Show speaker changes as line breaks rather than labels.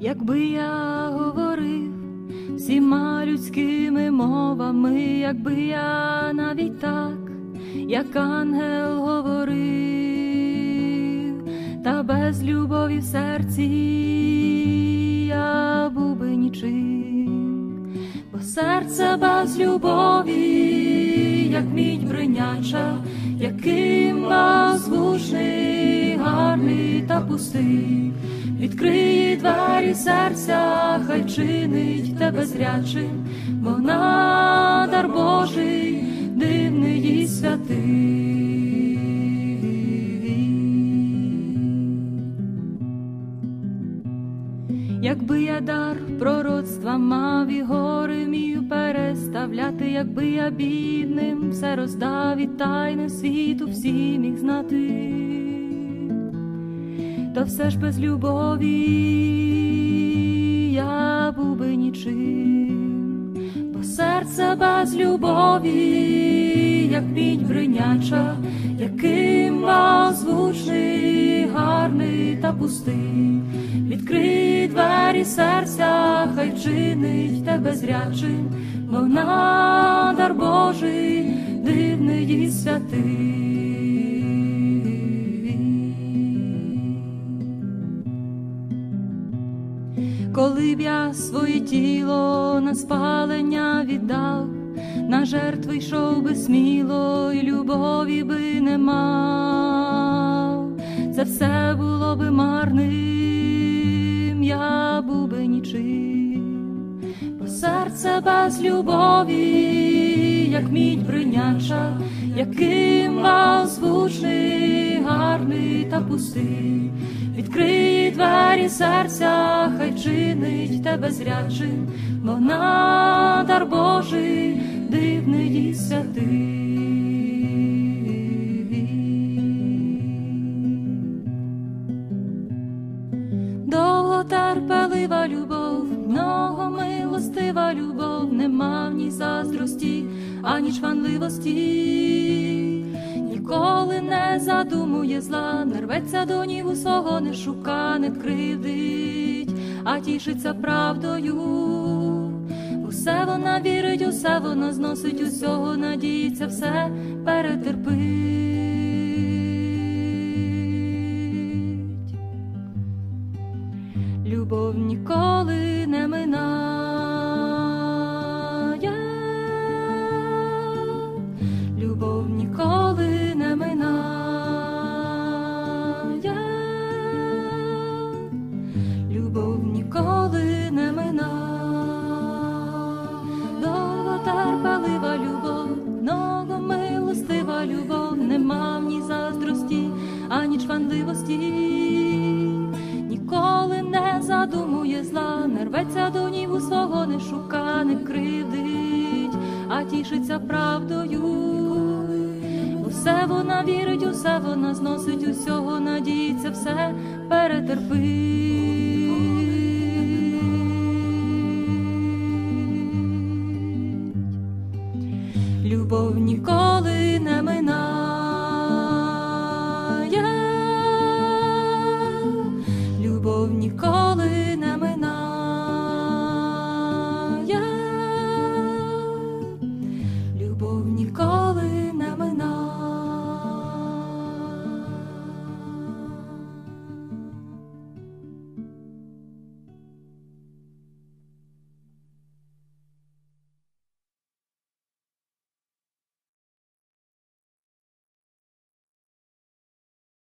якби я говорив всіма людськими мовами, якби я навіть так, як ангел говорив, та без любові в серці я був би нічим, бо серце без любові, як мідь бриняча, яким звучний, гарний та пустий. Відкриє двері серця, хай чинить тебе зрячим, бо надар Божий, дивний і святий. Якби я дар пророцтва мав і гори мію переставляти, якби я бідним все роздав і тайне світу всі міг знати та все ж без любові я був би нічим, бо серце без любові, як мідь бриняча, яким звучний, гарний та пустий, відкрий двері серця, хай чинить тебе зрячим, мов надар Божий, дивний і святий. Коли б я своє тіло на спалення віддав, на жертви йшов би сміло, і любові би не мав, це все було би марним, я був би нічим, бо серце без любові, як мідь бриняча, яким звучний, гарний та пустий. Відкриє двері серця, хай чинить тебе зрячим, бо надар Божий, дивний і святий. Довготерпелива любов, многомилостива любов, нема в ній заздрості, ані чванливості ніколи не задумує зла, не рветься до ніву свого, не шука, не кривдить, а тішиться правдою. Усе вона вірить, усе вона зносить, усього надіється, все перетерпить. Любов ніколи не минає, ані чванливості, ніколи не задумує зла, не рветься до ніву свого, не шука, не кривдить, а тішиться правдою. Усе вона вірить, усе вона зносить, усього надіється, все перетерпить.